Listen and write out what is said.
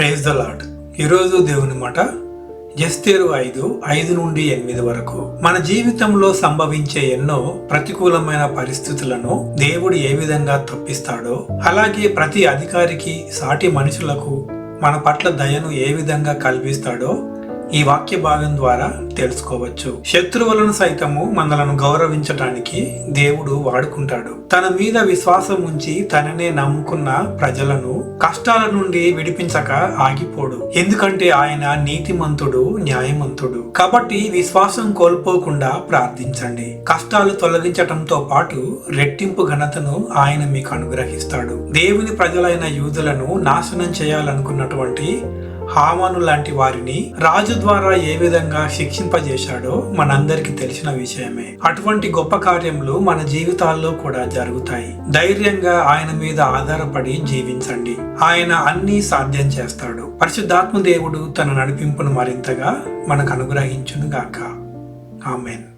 Praise the lord ఈరోజు దేవుని మాట ఎస్తేరు ఐదు ఐదు నుండి ఎనిమిది వరకు. మన జీవితంలో సంభవించే ఎన్నో ప్రతికూలమైన పరిస్థితులను దేవుడు ఏ విధంగా తప్పిస్తాడో అలాగే ప్రతి అధికారికి సాటి మనుషులకు మన పట్ల దయను ఏ విధంగా కల్పిస్తాడో ఈ వాక్య భాగం ద్వారా తెలుసుకోవచ్చు. శత్రువులను సైతము మనలను గౌరవించటానికి దేవుడు వాడుకుంటాడు. తన మీద విశ్వాసం ఉంచి తననే నమ్ముకున్న ప్రజలను కష్టాల నుండి విడిపించక ఆగిపోడు. ఎందుకంటే ఆయన నీతిమంతుడు న్యాయమంతుడు. కాబట్టి విశ్వాసం కోల్పోకుండా ప్రార్థించండి. కష్టాలు తొలగించటంతో పాటు రెట్టింపు ఘనతను ఆయన మీకు అనుగ్రహిస్తాడు. దేవుని ప్రజలైన యూదులను నాశనం చేయాలనుకున్నటువంటి హామాను లాంటి వారిని రాజు ద్వారా ఏ విధంగా శిక్షింపజేశాడో మనందరికీ తెలిసిన విషయమే. అటువంటి గొప్ప కార్యములు మన జీవితాల్లో కూడా జరుగుతాయి. ధైర్యంగా ఆయన మీద ఆధారపడి జీవించండి. ఆయన అన్నీ సాధ్యం చేస్తాడు. పరిశుద్ధాత్మ దేవుడు తన నడిపింపును మరింతగా మనకు అనుగ్రహించును గాక ఆమెన్.